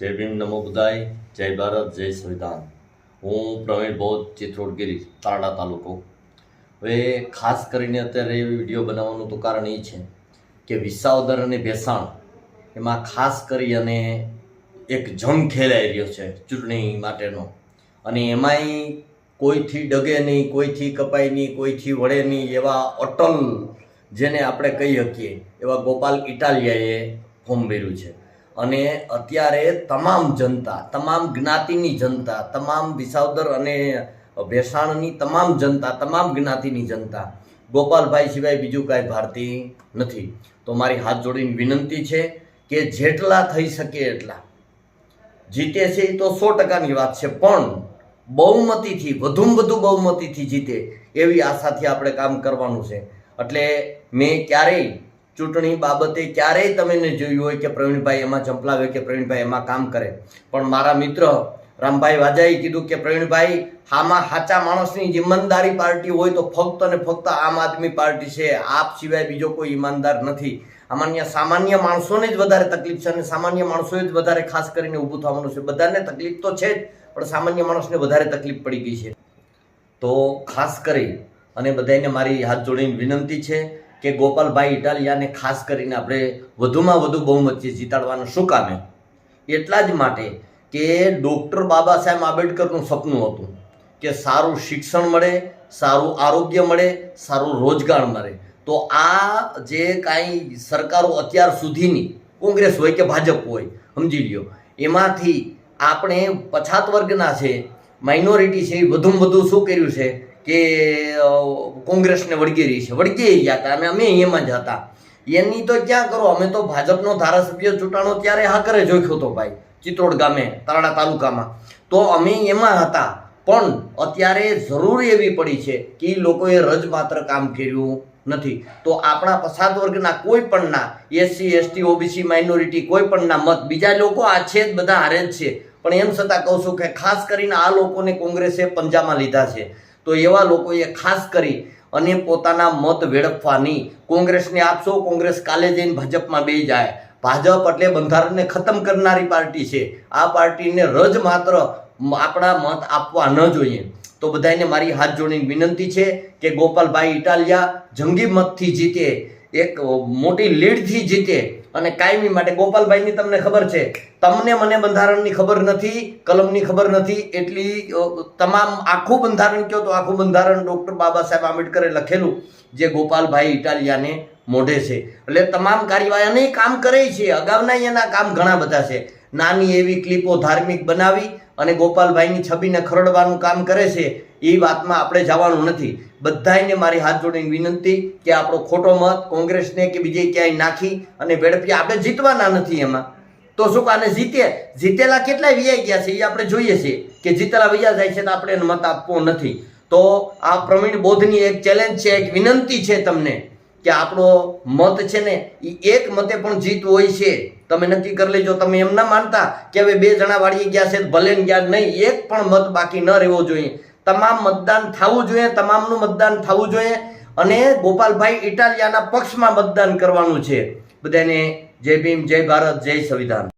જય ભીમ નમો બુદાય જય ભારત, જય સંવિધાન. હું પ્રવીણ બૌદ્ધ, ચિત્રોડગીરી, તારડા તાલુકો. હવે ખાસ કરીને અત્યારે એ વીડિયો બનાવવાનું તો કારણ એ છે કે વિસાવદર અને ભેસાણ એમાં ખાસ કરી અને એક જંગ ખેલાઈ રહ્યો છે ચૂંટણી માટેનો. અને એમાંય કોઈથી ડગે નહીં, કોઈથી કપાય નહીં, કોઈથી વળે નહીં એવા અટલ જેને આપણે કહી શકીએ, એવા ગોપાલ ઇટાલિયાએ ફોર્મ ભર્યું છે. અને અત્યારે તમામ જનતા, તમામ જ્ઞાતિની જનતા, તમામ વિસાવદર અને ભેસાણની તમામ જનતા, તમામ જ્ઞાતિની જનતા ગોપાલભાઈ સિવાય બીજું કાંઈ ભારતી નથી. તો મારી હાથ જોડીને વિનંતી છે કે જેટલા થઈ શકે એટલા. જીતે છે એ તો સો ટકાની વાત છે, પણ બહુમતીથી, વધુમાં વધુ બહુમતીથી જીતે એવી આશાથી આપણે કામ કરવાનું છે. એટલે મેં ક્યારેય ચૂંટણી બાબતે ક્યારેય તમે જોયું હોય કે પ્રવીણભાઈ એમાં ચંપલાવે કે પ્રવીણભાઈ એમાં કામ કરે. પણ મારા મિત્ર રામભાઈ વાજાએ કીધું કે પ્રવીણભાઈ આમાં સાચા માણસની ઈમાનદારી પાર્ટી હોય તો ફક્ત અને ફક્ત આમ આદમી પાર્ટી છે. આપ સિવાય બીજો કોઈ ઈમાનદાર નથી. આમાં સામાન્ય માણસોને જ વધારે તકલીફ છે અને સામાન્ય માણસોએ જ વધારે ખાસ કરીને ઊભું થવાનું છે. બધાને તકલીફ તો છે જ, પણ સામાન્ય માણસને વધારે તકલીફ પડી ગઈ છે. તો ખાસ કરી અને બધાને મારી હાથ જોડીને વિનંતી છે. કે ગોપાલભાઈ ઇટાલિયાને ખાસ કરીને આપણે વધુમાં વધુ બહુમતી જીતાડવાનું શું કામે? એટલા જ માટે કે ડૉક્ટર બાબા સાહેબ આંબેડકરનું સપનું હતું કે સારું શિક્ષણ મળે, સારું આરોગ્ય મળે, સારું રોજગાર મળે. તો આ જે કાંઈ સરકારો અત્યાર સુધીની, કોંગ્રેસ હોય કે ભાજપ હોય, સમજી લ્યો, એમાંથી આપણે પછાત વર્ગના છે માઇનોરિટી છે, એ વધુમાં વધુ શું કર્યું છે? કે કોંગ્રેસને વળગી રહી છે. વળગી ગયા હતા. અમે અમે એમાં જ હતા. એની તો ક્યાં કરો? અમે તો ભાજપનો ધારાસભ્ય ચૂંટાણો ત્યારે હા કરે જોખ્યો હતો ભાઈ, ચિત્રોડ ગામે તરાડા તાલુકામાં. તો અમે એમાં હતા. પણ અત્યારે જરૂર એવી પડી છે કે એ લોકોએ રજ માત્ર કામ કર્યું નથી. તો આપણા પછાત વર્ગના કોઈ પણના એસસી, એસટી, ઓબીસી, માઇનોરિટી, કોઈ પણના મત, બીજા લોકો આ છે જ, બધા હારે જ છે. પણ એમ છતાં કહું છું કે ખાસ કરીને આ લોકોને કોંગ્રેસે પંજામાં લીધા છે. તો એવા લોકોએ ખાસ કરી અને પોતાના મત વેડફવાની કોંગ્રેસને આપશો, કોંગ્રેસ કાલે જઈને ભાજપમાં બે જાય. ભાજપ એટલે બંધારણને ખતમ કરનારી પાર્ટી છે. આ પાર્ટીને રજ માત્ર આપણા મત આપવા ન જોઈએ. તો બધાને મારી હાથ જોડીને વિનંતી છે કે ગોપાલભાઈ ઇટાલિયા જંગી મતથી જીતે. એક મોટી લીડથી જીતે અને કાયમી માટે ગોપાલભાઈની તમને ખબર છે. તમને મને બંધારણની ખબર નથી, કલમની ખબર નથી, એટલી તમામ આખું બંધારણ કહો તો આખું બંધારણ ડૉક્ટર બાબા સાહેબ આંબેડકરે લખેલું જે ગોપાલભાઈ ઇટાલિયાને મોઢે છે. એટલે તમામ કાર્યવાહી કામ કરે છે. અગાઉના એના કામ ઘણા બધા છે. નાની એવી ક્લિપો ધાર્મિક બનાવી અને ગોપાલભાઈની છબીને ખરડવાનું કામ કરે છે, એ વાતમાં આપણે જવાનું નથી. બધાયને મારી હાથ જોડીને વિનંતી કે આપણો ખોટો મત કોંગ્રેસને કે બીજે ક્યાંય નાખી અને વેડફી આપણે જીતવાના નથી એમાં. તો શું કાને જીતે? જીતેલા કેટલાય વિયાઈ ગયા છે, એ આપણે જોઈએ છીએ કે જીતેલા વૈયા જાય છે તો આપણે મત આપવો નથી. તો આ પ્રવીણ બોધની એક ચેલેન્જ છે, એક વિનંતી છે તમને. કે આપણો મત છે ને એ એક મતે પણ જીત હોય છે. તમે નક્કી કરી લેજો, તમે એમ ના માનતા કે હવે બે જણા વાળી ગયા છે, ભલે ગયા નહીં, એક પણ મત બાકી ન રહેવો જોઈએ. તમામ મતદાન થવું જોઈએ, તમામનું મતદાન થવું જોઈએ અને ગોપાલભાઈ ઇટાલિયાના પક્ષમાં મતદાન કરવાનું છે. બધાને જય ભીમ, જય ભારત, જય સંવિધાન.